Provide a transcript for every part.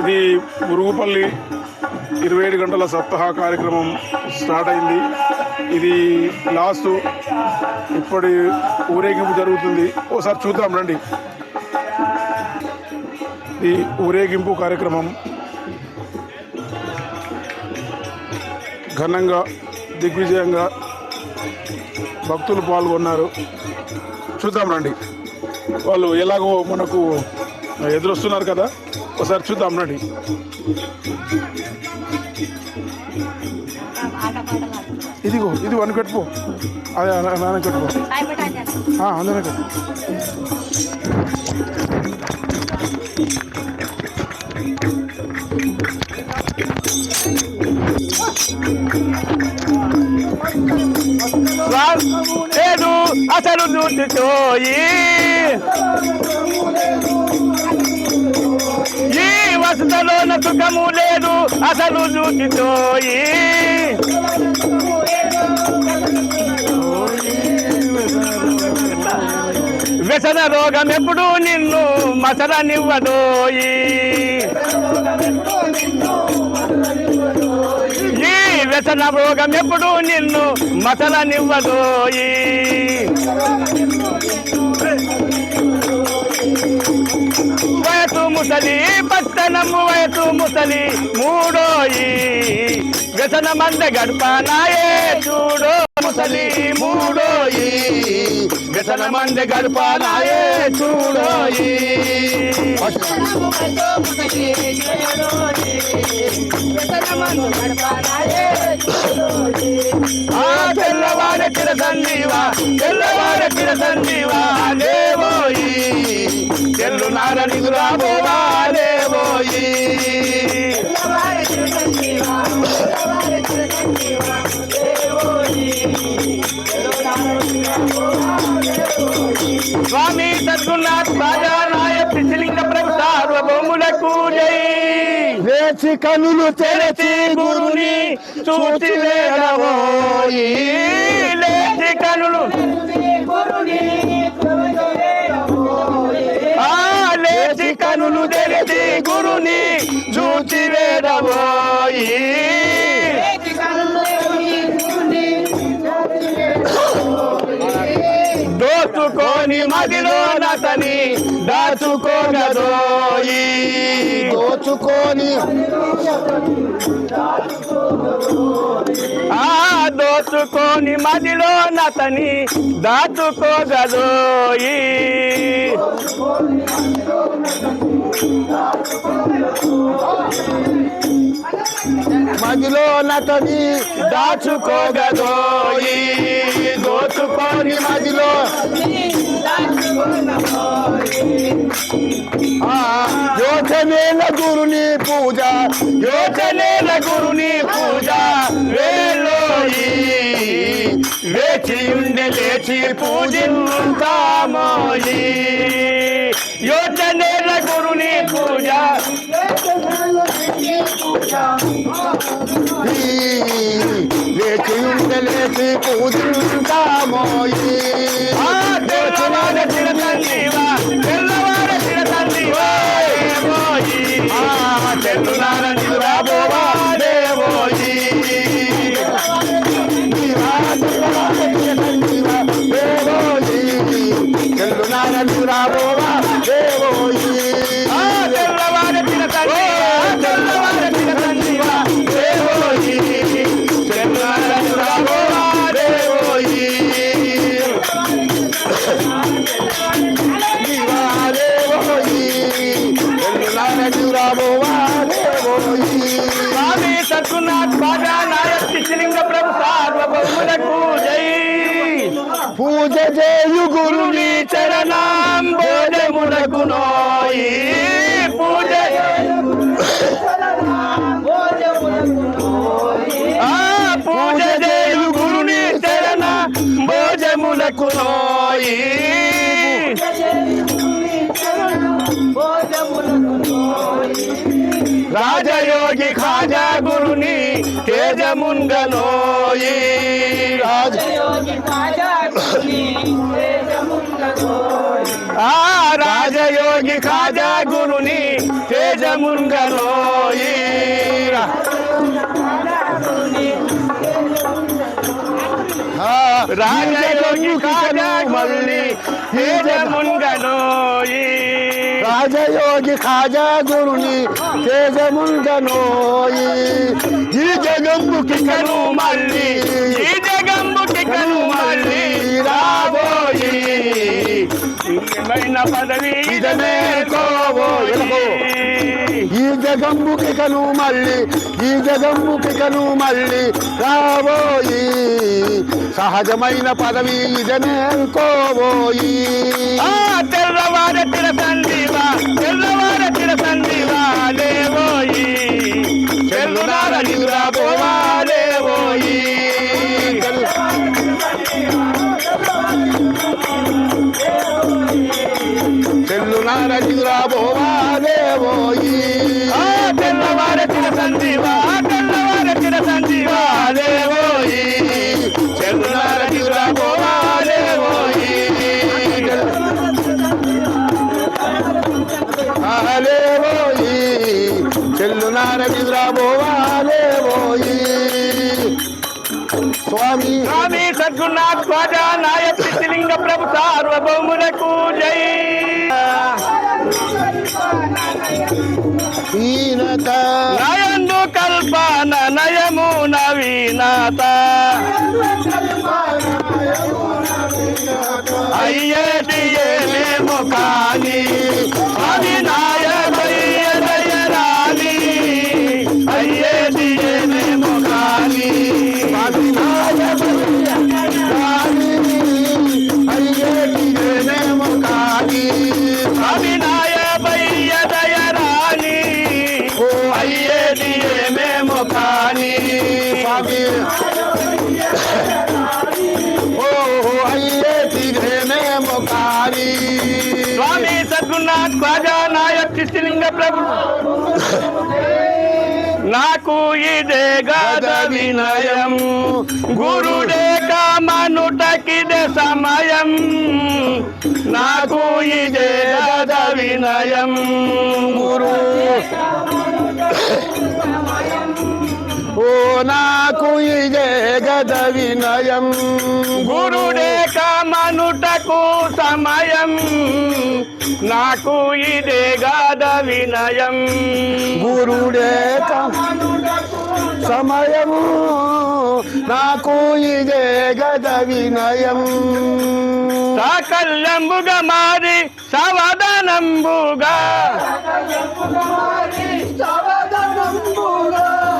ఇది మురుగుపల్లి ఇరవై ఏడు గంటల సప్తాహ కార్యక్రమం స్టార్ట్ అయింది. ఇది లాస్ట్ ఇప్పటి ఊరేగింపు జరుగుతుంది. ఓసారి చూద్దాం రండి. ఈ ఊరేగింపు కార్యక్రమం ఘనంగా దిగ్విజయంగా భక్తులు పాల్గొన్నారు. చూద్దాం రండి. వాళ్ళు ఎలాగో మనకు ఎదురొస్తున్నారు కదా? ఒకసారి చూద్దాం రండి ఇదిగో ఇది వన్ కట్టుకో అదే నాన్న కట్టుకో అందరూ కట్టు లేదు అసలు నూటితోయి. ఈ వసతలోన సుఖము లేదు అసలు చూచితోయి వ్యసన రోగం ఎప్పుడు నిన్ను మసరనివ్వదోయి ఈ. వ్యసన రోగం ఎప్పుడు నిన్ను మసలనివ్వదోయి ముసలి పట్టణము వయసు ముసలి మూడోయి వ్యసన మంద గడపనాయే చూడో ముసలి మూడోయి వ్యసన మంద గడపనాయే చూడోయి ఆ తెల్లవారి తిరసందీవా తెల్లవారి తిరసందీవా నిదురాబోవా లేవోయి స్వామి సద్గురునాథ్ బాజా నాయక్ శ్రీలింగ ప్రభు సార్వభౌములకు జై వేచి కనులు తెరచి గురుని చూచి వేడవోయి దాచుకోగదోయి దోచుకొని ఆ దోచుకొని మదిలో నతని దాచుకోగదోయి మదిలో నతని దాచుకోగదోయి దోచుకోని మదిలో. యోచనేల గురుని పూజ యోచనేల గురుని పూజ. వేచి ఉండే లేచి పూజింతామోయి యోచనేల గురుని పూజ. ఈ, లేచి పూజింతామోయి ఆ తెల్లవార తిరతందివా తెల్లవార తిరతందివా స్వామి సత్కునాథ్ బాగా నాయక్ శిశలింగ ప్రభు సార్వభౌములకు జై. పూజ చేయు గురుని గురుని చరణం బోధములకు నోయి పూజ పూజ చేయు గురుని చరణ భోజములకు నోయి. రాజయోగి ఖాజా గురుని తేజముంగనోయి రాజ ఆ రాజయోగి రాజయోగి ఖాజా గురుని తేజముంగనోయి రాజయోగి ఖాజా గురుని తేజముంగనోయి రాజయోగి ఖాజా గురుని తేజముంగనోయి ఈ జగంబుకి కను మళ్ళీ ఈ జగంబుకి కను మళ్ళీ రాబోయి పదవి ఇదనే కోబోయి. ఈ జగంబుకి కను మళ్ళీ ఈ జగంబుకి కను మళ్ళీ రాబోయి సహజమైన పదవి ఇదనే కోబోయి తెల్లవార తిర సందీవా లేవోయి చెల్లునార నిద్ర పోవాలేవోయి. చెల్లునార నిద్రపోవాలేవోయి ఆ చెల్లునార నిద్రపోవాలేవోయి స్వామి. స్వామి సద్గురునాథ్ ఖ్వాజా నాయక్ సిద్ధిలింగ ప్రభు సార్వభౌములకు జై. హీనత. నయందు కల్పన నయము నవీనత. స్వామి సద్గురునాథ్ ఖ్వాజా నాయక్ శిశిలింగ ప్రభు. నాకు ఇదే గద వినయం. గురుడే కామనుటకిదే సమయం. నాకు ఇదే గద వినయం. గురు ఓ నాకు ఇదే గద వినయం. గురుడే కామనుటకు సమయం. నాకు ఇదే గద వినయం. గురుడే సమయము నాకు ఇదే గద వినయం. సాకల్యంబుగా మారి సవదనంబుగా.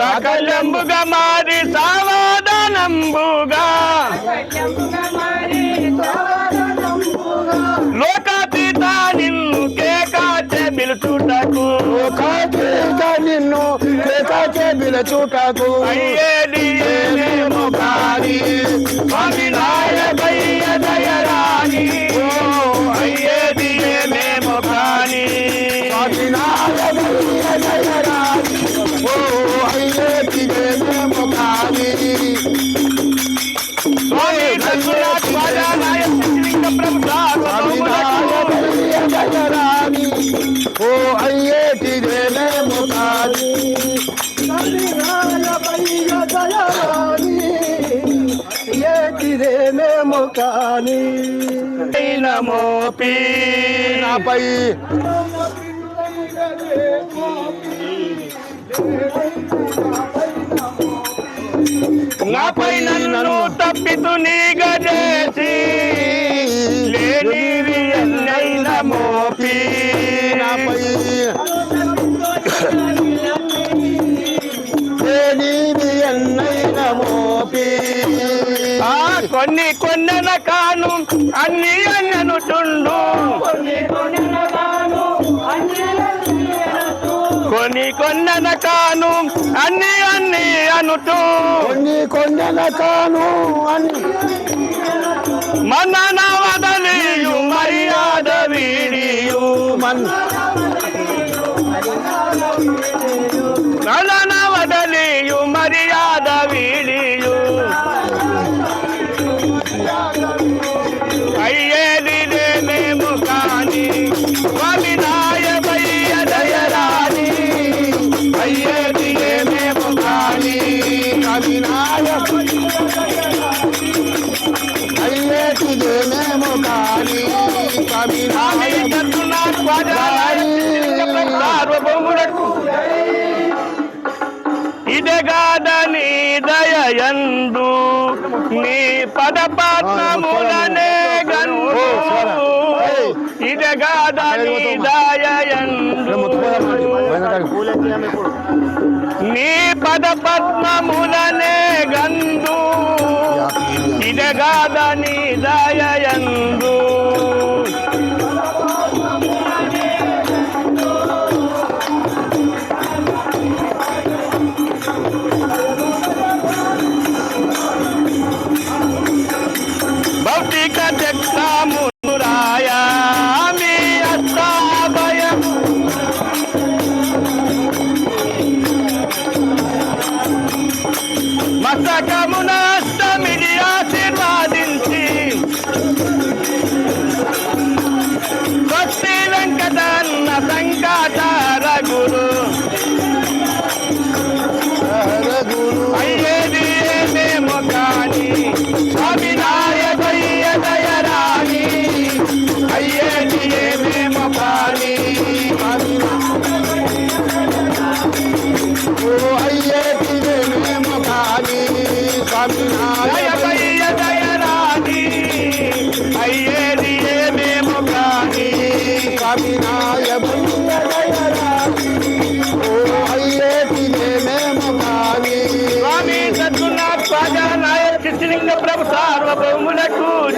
సకల్యంబుగా మారి సవదనంబుగా లోకాతీత నిన్ను కేకాచే పిలుచుటకు. కాచేక నిన్ను కేకాచే బిలచుటకు అయ్యేది ఏమేమో కాని అవినాయకయ్య కానీ మోపి నాపై నాపై నన్ను తప్పితు నీ గజే కొన్ని కొన్నెన కాను అన్ని అన్ననుచుండు కొన్ని కొన్నెన కాను అన్ని అన్ని అనుచు. కొన్ని కొండల కాను అని మన వదలియు మర్యాద వీడియు. మన్ రత్నములనే గంపు ఇదగాదని నీ పద పద్మములనే గంధు. ఇదగాదని దయయందు Adexa. menininha pra moçar, uma pra um moleco,